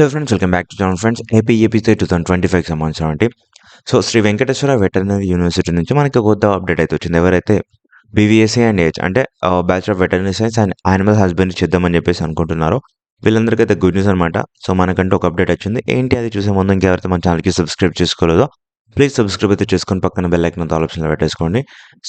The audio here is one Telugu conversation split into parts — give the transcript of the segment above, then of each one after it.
Hello friends welcome back to John friends AP APC two thousand twenty five సంబంధించినటువంటి so Shri Venkateswara veterinary university నుంచి మనకి కొత్త అప్డేట్ అయితే వచ్చింది. ఎవరైతే బీవీఎస్సీ అండ్ ఏజ్ అంటే bachelor of veterinary science and animal husbandry చేద్దామని చెప్పేసి అనుకుంటున్నారో వీళ్ళందరికీ అయితే గుడ్ న్యూస్ అనమాట సో మనకంటే ఒక అప్డేట్ వచ్చింది. ఏంటి అది చూసే ముందు ఇంకెవరైతే మన ఛానల్కి సబ్స్క్రైబ్ చేసుకోలేదో ప్లీజ్ సబ్స్క్రైబ్ అయితే చేసుకొని పక్కన బెల్ ఐకన్ ఆప్షన్లో పెట్టేసుకోండి.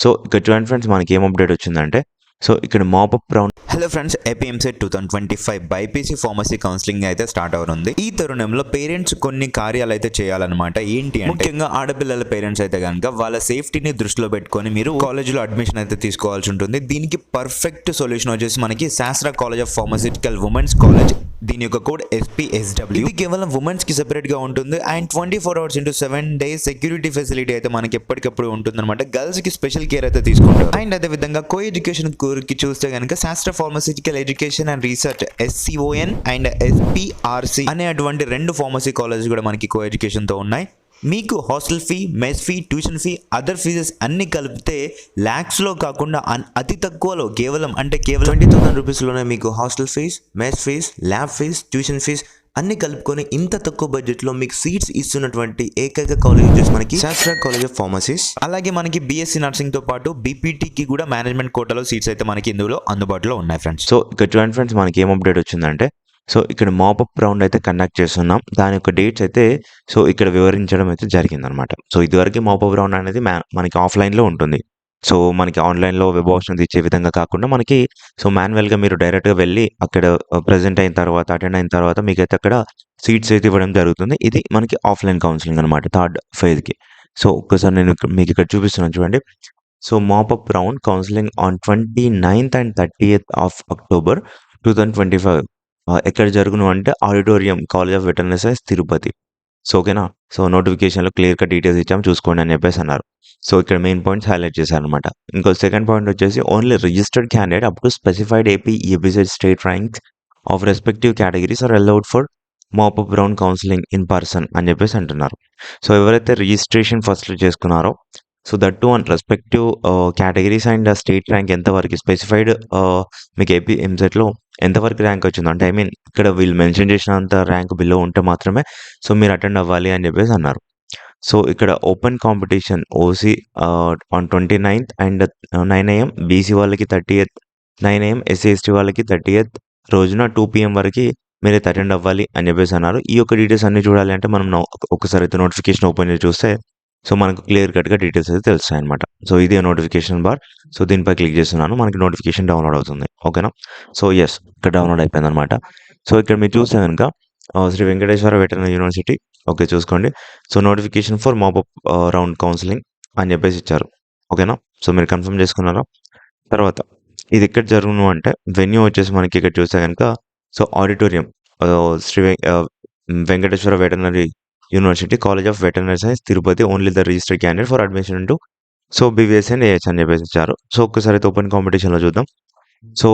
సో ఇక జాయింట్ ఫ్రెండ్స్ మనకి ఏం అప్డేట్ వచ్చిందంటే సో ఇక్కడ mop up round hello friends APMC two thousand twenty five BiPC pharmacy counselling అయితే స్టార్ట్ అవుతుంది ఈ తరుణంలో పేరెంట్స్ కొన్ని కార్యాలు అయితే చేయాలన్నమాట. ఏంటి ముఖ్యంగా ఆడపిల్లల పేరెంట్స్ అయితే కనుక వాళ్ళ సేఫ్టీని దృష్టిలో పెట్టుకొని మీరు కాలేజ్లో అడ్మిషన్ అయితే తీసుకోవాల్సి ఉంటుంది. దీనికి పర్ఫెక్ట్ సొల్యూషన్ వచ్చేసి మనకి Sastra college of pharmaceutical women's college దీని యొక్క కోడ్ ఎస్పీఎస్డబ్ల్యూ ఇది కేవలం ఉమెన్స్కి సెపరేట్గా ఉంటుంది. And twenty four hours into seven days security facility అయితే మనకి ఎప్పటికప్పుడు ఉంటుంది అనమాట గర్ల్స్కి స్పెషల్ కేర్ అయితే తీసుకుంటారు. అండ్ అదే విధంగా కో ఎడ్యుకేషన్ ఊరికి చూస్తే కనుక Sastra pharmaceutical education and research SCON and SPRC అనే అటువంటి రెండు ఫార్మసీ కాలేజ్ కూడా మనకి కో ఎడ్యుకేషన్తో ఉన్నాయి. మీకు hostel fee mess fee tuition fee other fees అన్ని కలిపితే ల్యాక్స్లో కాకుండా అన్- అతి తక్కువలో కేవలం అంటే కేవలం ట్వంటీ థౌసండ్ రూపీస్లోనే మీకు hostel fees mess fees lab fees tuition fees అన్ని కలుపుకొని ఇంత తక్కువ బడ్జెట్లో మీకు సీట్స్ ఇస్తున్నటువంటి ఏకైక కాలేజ్ వచ్చేసి మనకి శాస్త్ర కాలేజ్ ఆఫ్ ఫార్మసీస్ అలాగే మనకి బీఎస్సీ నర్సింగ్తో పాటు బీపీటీకి కూడా మేనేజ్మెంట్ కోటాలో సీట్స్ అయితే మనకి ఇందులో అందుబాటులో ఉన్నాయి ఫ్రెండ్స్ సో ఇక్కడ చూడండి ఫ్రెండ్స్ మనకి ఏం అప్డేట్ వచ్చిందంటే సో ఇక్కడ మాపప్ రౌండ్ అయితే కండక్ట్ చేస్తున్నాం. దాని యొక్క డేట్స్ అయితే సో ఇక్కడ వివరించడం అయితే జరిగిందనమాట సో ఇదివరకు మాపప్ రౌండ్ అనేది మనకి ఆఫ్లైన్లో ఉంటుంది. సో మనకి ఆన్లైన్లో వెబ్ ఆప్షన్ ఇచ్చే విధంగా కాకుండా మనకి సో మాన్యువల్గా మీరు డైరెక్ట్గా వెళ్ళి అక్కడ ప్రజెంట్ అయిన తర్వాత అటెండ్ అయిన తర్వాత మీకైతే అక్కడ సీట్స్ అయితే ఇవ్వడం జరుగుతుంది. ఇది మనకి ఆఫ్లైన్ కౌన్సిలింగ్ అనమాట థర్డ్ ఫేజ్కి. సో ఒక్కసారి నేను మీకు ఇక్కడ చూపిస్తున్నాను చూడండి. So mop up round counselling on twenty ninth and thirty of October two thousand twenty five. ఎక్కడ జరుగును అంటే auditorium college of veterinary science Tirupati. So ఓకేనా సో నోటిఫికేషన్లో క్లియర్ కట్ డీటెయిల్స్ ఇచ్చాము చూసుకోండి అని చెప్పేసి అన్నారు. సో ఇక్కడ మెయిన్ పాయింట్స్ హైలైట్ చేశారనమాట ఇంకో సెకండ్ పాయింట్ వచ్చేసి only registered candidate up to specified AP EAPCET state ranks of respective categories are allowed for mop up round counselling in person అని చెప్పేసి అంటున్నారు. సో ఎవరైతే రిజిస్ట్రేషన్ ఫస్ట్ చేసుకున్నారో so that to and respective categories and state rank ఎంతవరకు స్పెసిఫైడ్ మీకు ఏపీ ఎంసెట్లో ఎంతవరకు ర్యాంక్ వచ్చింది. అంటే ఐ మీన్ ఇక్కడ వీళ్ళు మెన్షన్ చేసినంత ర్యాంక్ బిలో ఉంటే మాత్రమే సో మీరు అటెండ్ అవ్వాలి అని చెప్పేసి అన్నారు. సో ఇక్కడ open competition OC on twenty ninth and nine AM BC వాళ్ళకి thirty eighth nine AM SC ST వాళ్ళకి థర్టీ ఎయిత్ రోజున టూ పిఎం వరకు మీరైతే అటెండ్ అవ్వాలి అని చెప్పేసి అన్నారు. ఈ యొక్క డీటెయిల్స్ అన్ని చూడాలి అంటే మనం ఒకసారి అయితే నోటిఫికేషన్ ఓపెన్ చేసి చూస్తే సో మనకు క్లియర్ కట్గా డీటెయిల్స్ అయితే తెలుస్తాయి అనమాట సో ఇదే నోటిఫికేషన్ బార్. సో దీనిపై క్లిక్ చేస్తున్నాను. మనకి నోటిఫికేషన్ డౌన్లోడ్ అవుతుంది. ఓకేనా? సో ఎస్ ఇక్కడ డౌన్లోడ్ అయిపోయింది అనమాట సో ఇక్కడ మీరు చూస్తే కనుక Shri Venkateswara veterinary university. Okay చూసుకోండి. So notification for mop up round counselling అని చెప్పేసి ఇచ్చారు. ఓకేనా? సో మీరు కన్ఫర్మ్ చేసుకున్నారా? తర్వాత ఇది ఎక్కడ జరుగును అంటే వెన్యూ వచ్చేసి మనకి ఇక్కడ చూస్తే కనుక so auditorium Shri వెం- Venkateswara veterinary university college of veterinary science Tirupati only the registered candidate for admission to so BVSc and AH అని చెప్పేసి ఇచ్చారు. సో ఒక్కసారి అయితే ఓపెన్ కాంపిటీషన్లో చూద్దాం. సో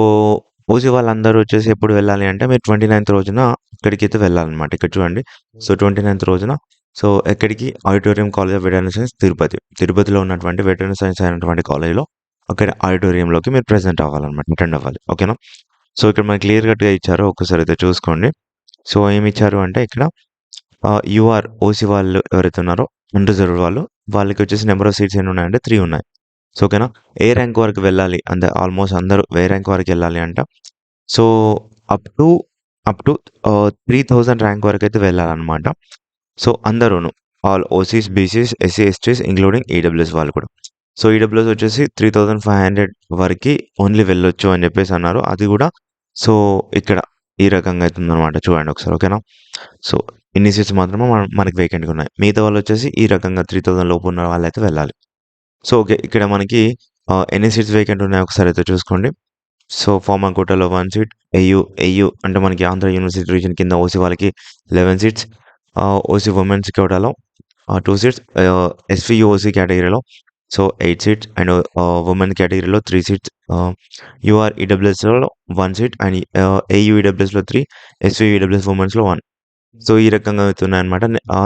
ఓసీ వాళ్ళందరూ వచ్చేసి ఎప్పుడు వెళ్ళాలి అంటే మీరు ట్వంటీ నైన్త్ రోజున ఇక్కడికి అయితే వెళ్ళాలన్నమాట. ఇక్కడ చూడండి. సో ట్వంటీ నైన్త్ రోజున సో ఎక్కడికి? Auditorium college of veterinary science Tirupati తిరుపతిలో ఉన్నటువంటి వెటర్నరీ సైన్స్ అయినటువంటి కాలేజ్లో అక్కడ ఆడిటోరియంలోకి మీరు ప్రెసెంట్ అవ్వాలన్నమాట అటెండ్ అవ్వాలి. ఓకేనా సో ఇక్కడ మనకి క్లియర్ కట్గా ఇచ్చారు. ఒక్కసారి అయితే చూసుకోండి. సో ఏమి ఇచ్చారు అంటే ఇక్కడ యూఆర్ ఓసీ వాళ్ళు ఎవరైతే ఉన్నారో అన్రిజర్వ్డ్ వాళ్ళు వాళ్ళకి వచ్చేసి నెంబర్ ఆఫ్ సీట్స్ ఎన్ని ఉన్నాయంటే త్రీ ఉన్నాయి. సో ఓకేనా? ఏ ర్యాంక్ వరకు వెళ్ళాలి? అంటే ఆల్మోస్ట్ అందరూ ఏ ర్యాంక్ వరకు వెళ్ళాలి అంట. So up to up to three thousand rank వరకు అయితే వెళ్ళాలన్నమాట. So అందరూను. All OCs BCs SC STs including EWS వాళ్ళు కూడా. సో ఈడబ్ల్యూఎస్ వచ్చేసి త్రీ థౌజండ్ ఫైవ్ హండ్రెడ్ వరకు ఓన్లీ వెళ్ళొచ్చు అని చెప్పేసి అన్నారు. అది కూడా సో ఇక్కడ ఈ రకంగా అవుతుంది అనమాట చూడండి ఒకసారి ఓకేనా? సో ఇన్ని సీట్స్ మాత్రమే మనం మనకి వేకెంట్గా ఉన్నాయి. మిగతా వాళ్ళు వచ్చేసి ఈ రకంగా త్రీ థౌసండ్ లోపు ఉన్న వాళ్ళు అయితే వెళ్ళాలి. సో ఓకే ఇక్కడ మనకి ఎన్ని సీట్స్ వేకెంట్ ఉన్నాయో ఒకసారి అయితే చూసుకోండి. సో ఫార్మా కోటాలో వన్ సీట్ ఏయు ఏయు అంటే మనకి ఆంధ్ర యూనివర్సిటీ రీజన్ కింద ఓసీ వాళ్ళకి లెవెన్ సీట్స్ ఓసీ ఉమెన్స్ కోటాలో టూ సీట్స్ ఎస్వియు ఓసీ కేటగిరీలో so eight seats and women కేటగిరీలో త్రీ సీట్స్. యూఆర్ ఈడబ్ల్యూఎస్లో వన్ సీట్ అండ్ ఏయుఈడబ్ల్యూఎస్లో త్రీ ఎస్యుఈడబ్ల్యూఎస్ ఉమెన్స్లో వన్ సో ఈ రకంగా అవుతున్నాయి అనమాట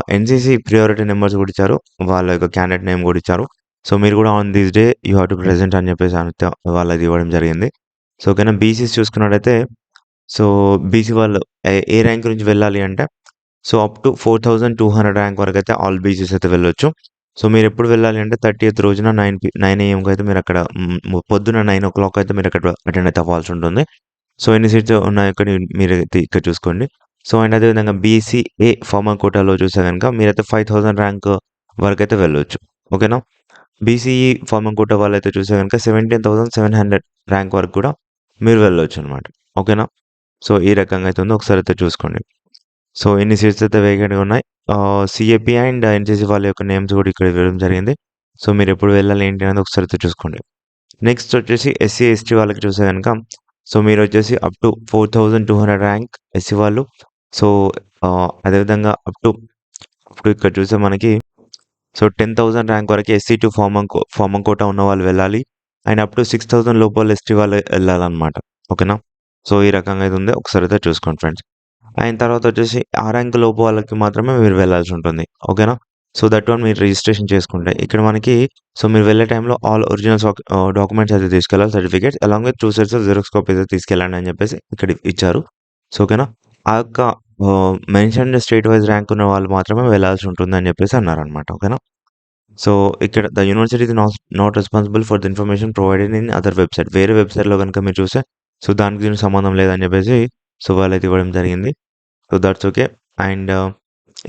ఎన్సీసీ ప్రియారిటీ నెంబర్స్ కూడా ఇచ్చారు. వాళ్ళ యొక్క క్యాండిడేట్ నేమ్ కూడా ఇచ్చారు. సో మీరు కూడా on this day you have to present అని చెప్పేసి అంతే వాళ్ళది ఇవ్వడం జరిగింది. సో ఓకేనా? బీసీస్ చూసుకున్నట్టయితే సో బీసీ వాళ్ళు ఏ- ఏ ర్యాంక్ నుంచి వెళ్ళాలి అంటే so up to four thousand two hundred rank వరకు అయితే ఆల్ బీసీస్ అయితే వెళ్ళొచ్చు. సో మీరు ఎప్పుడు వెళ్ళాలి అంటే థర్టీ ఎయిత్ రోజున నైన్ పి నైన్ ఏఎంకి అయితే మీరు అక్కడ పొద్దున నైన్ ఓ క్లాక్ అయితే మీరు అక్కడ అటెండ్ అయితే అవ్వాల్సి ఉంటుంది సో ఎన్ని సీట్స్ ఉన్నాయో ఇక్కడ మీరు అయితే ఇక్కడ చూసుకోండి. సో అండ్ అదేవిధంగా బీసీఏ ఫార్మర్ కోటాలో చూసే కనుక మీరైతే ఫైవ్ థౌసండ్ ర్యాంక్ వరకు అయితే వెళ్ళవచ్చు ఓకేనా బీసీఈ ఫార్మర్ కోటా అయితే చూసే కనుక seventeen thousand seven hundred rank వరకు కూడా మీరు వెళ్ళవచ్చు అనమాట ఓకేనా? సో ఈ రకంగా అయితే ఉందో. ఒకసారి అయితే చూసుకోండి. సో ఎన్ని సీట్స్ అయితే వేకెంట్గా ఉన్నాయి? సిఏపి అండ్ ఎన్సీసీ వాళ్ళ యొక్క నేమ్స్ కూడా ఇక్కడ ఇవ్వడం జరిగింది. సో మీరు ఎప్పుడు వెళ్ళాలి ఏంటి అనేది ఒకసారి అయితే చూసుకోండి. నెక్స్ట్ వచ్చేసి ఎస్సీ ఎస్టీ వాళ్ళకి చూస్తే కనుక సో మీరు వచ్చేసి up to four thousand two hundred rank SC వాళ్ళు. సో అదేవిధంగా అప్ టు అప్ టు ఇక్కడ చూస్తే మనకి సో టెన్ థౌసండ్ ర్యాంక్ వరకు ఎస్సీ టు ఫార్మం ఫార్మం కోటా ఉన్న వాళ్ళు వెళ్ళాలి. And up to six thousand లోపల ఎస్టీ వాళ్ళు వెళ్ళాలన్నమాట. ఓకేనా సో ఈ రకంగా అయితే ఉంది. ఒకసారి అయితే చూసుకోండి ఫ్రెండ్స్ అయిన తర్వాత వచ్చేసి ఆ ర్యాంక్ లోపు వాళ్ళకి మాత్రమే మీరు వెళ్ళాల్సి ఉంటుంది. ఓకేనా? సో దట్ వన్ మీరు రిజిస్ట్రేషన్ చేసుకుంటే ఇక్కడ మనకి సో మీరు వెళ్ళే టైంలో ఆల్ ఒరిజినల్ డాక్యుమెంట్స్ అయితే తీసుకెళ్ళాలి certificates along with two sets xerox copies అయితే తీసుకెళ్ళండి అని చెప్పేసి ఇక్కడ ఇచ్చారు. సో ఓకేనా? ఆ యొక్క మెన్షన్ స్టేట్ వైజ్ ర్యాంక్ ఉన్న వాళ్ళు మాత్రమే వెళ్ళాల్సి ఉంటుంది అని చెప్పేసి అన్నారనమాట ఓకేనా? సో ఇక్కడ the university is not not responsible for the information provided in other website వేరే వెబ్సైట్లో కనుక మీరు చూస్తే సో దానికి దీనికి సంబంధం లేదని చెప్పేసి సో వాళ్ళైతే ఇవ్వడం జరిగింది. సో దట్స్ ఓకే అండ్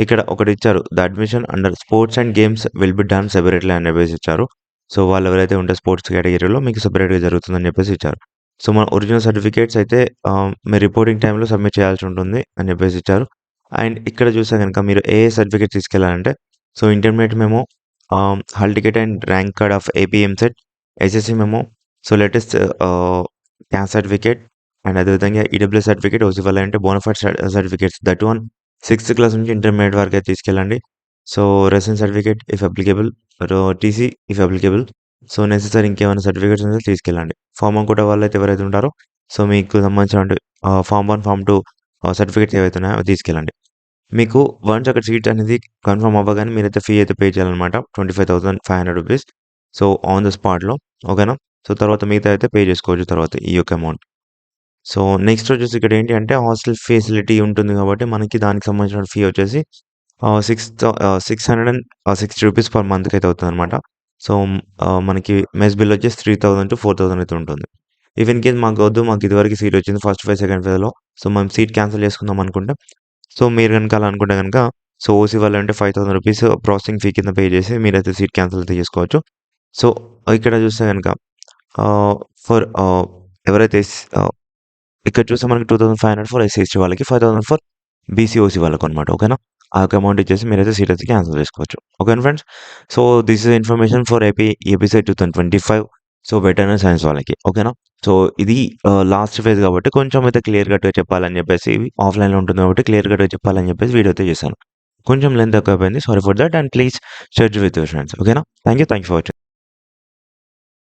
ఇక్కడ ఒకటి ఇచ్చారు the admission under sports and games will be done separately అని చెప్పేసి ఇచ్చారు. సో వాళ్ళు ఎవరైతే ఉంటే స్పోర్ట్స్ కేటగిరీలో మీకు సెపరేట్గా జరుగుతుందని చెప్పేసి ఇచ్చారు. సో మన ఒరిజినల్ సర్టిఫికేట్స్ అయితే uh, మీ రిపోర్టింగ్ టైంలో సబ్మిట్ చేయాల్సి ఉంటుంది అని చెప్పేసి ఇచ్చారు. అండ్ ఇక్కడ చూస్తే కనుక మీరు ఏ సర్టిఫికేట్ తీసుకెళ్ళాలంటే సో ఇంటర్మీడియట్ మేము hall ticket and rank card of AP EAMCET SSC మేము so latest caste certificate and అదేవిధంగా ఈడబ్ల్యూ సర్టిఫికేట్ ఓసీ వల్ల అంటే bonafide certificates that one sixth class నుంచి ఇంటర్మీడియట్ వరకు అయితే తీసుకెళ్ళండి. So residence certificate if applicable TC if applicable so necessary ఇంకేమైనా సర్టిఫికేట్స్ ఉంటే తీసుకెళ్ళండి. ఫామ్ వన్ కూడా వాళ్ళు అయితే ఎవరైతే ఉంటారో సో మీకు సంబంధించిన form one form two certificates ఏవైతే ఉన్నాయో అవి తీసుకెళ్ళండి. మీకు వన్స్ అక్కడ సీట్ అనేది కన్ఫర్మ్ అవ్వగానే మీరైతే ఫీ అయితే పే చేయాలన్నమాట. Twenty five thousand five hundred rupees so on the స్పాట్లో ఓకేనా సో తర్వాత మిగతా అయితే పే చేసుకోవచ్చు తర్వాత ఈ యొక్క అమౌంట్ సో నెక్స్ట్ వచ్చేసి ఇక్కడ ఏంటి అంటే హాస్టల్ ఫెసిలిటీ ఉంటుంది కాబట్టి మనకి దానికి సంబంధించిన ఫీ వచ్చేసి six six hundred and sixty rupees per మంత్కి అయితే అవుతుంది అనమాట సో మనకి మెస్ బిల్ వచ్చేసి three thousand to four thousand అయితే ఉంటుంది. ఇఫ్ ఇన్ కేస్ మాకు వద్దు మాకు ఇదివరకు సీట్ వచ్చింది ఫస్ట్ ఫైవ్ సెకండ్ ఫేజ్లో సో మనం సీట్ క్యాన్సిల్ చేసుకుందాం అనుకుంటే సో మీరు కనుక అలా అనుకుంటే కనుక సో ఓసీ వాళ్ళు అంటే five thousand rupees processing fee కింద పే చేసి మీరైతే సీట్ క్యాన్సిల్ అయితే చేసుకోవచ్చు. సో ఇక్కడ చూస్తే కనుక ఫర్ ఎవరైతే ఇక్కడ చూస్తే మనకి two thousand five hundred for SC వాళ్ళకి five thousand for BC OC వాళ్ళకి అనమాట ఓకేనా? ఆ యొక్క అమౌంట్ ఇచ్చేసి మీరైతే సీట్ అయితే క్యాన్సిల్ చేసుకోవచ్చు. ఓకేనా friends so this is information for AP APC two thousand twenty five so veterinary science వాళ్ళకి ఓకేనా? సో ఇది లాస్ట్ ఫేజ్ కాబట్టి కొంచెం అయితే క్లియర్ కట్గా చెప్పాలని చెప్పేసి ఆఫ్లైన్లో ఉంటుంది కాబట్టి క్లియర్ కట్గా చెప్పాలని చెప్పేసి వీడియో అయితే చేశాను. కొంచెం లెంత్ ఎక్కువ అయిపోయింది sorry for that and please schedule with your friends ఓకేనా? Thank you thank you for watching